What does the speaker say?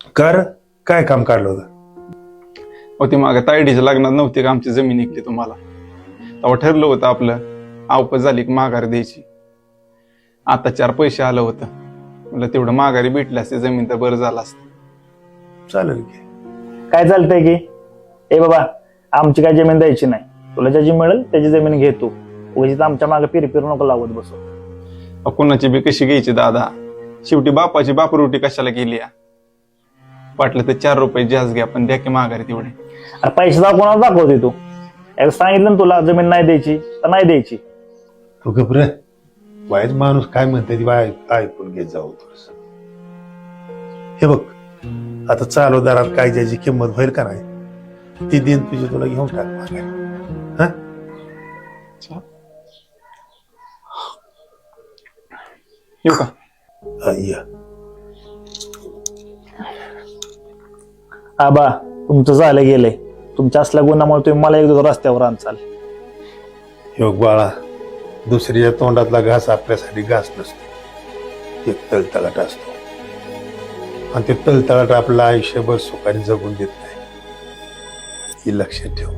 कर काय काम काढलं होतं? हो ती मागं तायडीच्या लग्नात नव्हती का आमची जमीन निघली तुम्हाला? तेव्हा ठरलं होतं आपलं अवपत झाली की माघार द्यायची. आता चार पैसे आलं होतं. म्हणलं तेवढं माघारी भेटली असते जमीन तर बरं झालं असतं. चालेल की. काय चालतंय की? ए बाबा आमची काय जमीन द्यायची नाही. तुला ज्याची मिळेल त्याची जमीन घे तू. उगाच आमच्या मागे पिर पिरू नको लागत बसू. अहो, कुणाची बी कशी घ्यायची दादा? शेवटी बापाची बापरोटी कशाला केली या? वाटलं तर चार रुपये जास्त घ्या पण द्या की माघारी तेवढे. अरे पैसे दाखव कोणाला दाखवते तू? एकदा सांगितलं ना तुला जमीन नाही द्यायची तर नाही द्यायची. तू घबरे वाईट माणूस काय म्हणते ती बाय ऐकून घेत जाऊ थोडस. हे बघ आता चालू दारात काय ज्याची किंमत होईल का नाही ती दिन तुझी तुला घेऊन टाक मागे. हा? येऊ का? ये. आबा तुमचं झालं गेलंय. तुमच्या असल्या गुणामुळे तुम्ही मला एकदा रस्त्यावर आणचाल. योग बाळा दुसरीच्या तोंडातला घास आपल्यासाठी घास नसतो. एक तळतळाट असतो. आणि ते तळतळाट आपलं आयुष्यभर सुखाने जगून देत नाही. ही लक्षात ठेव.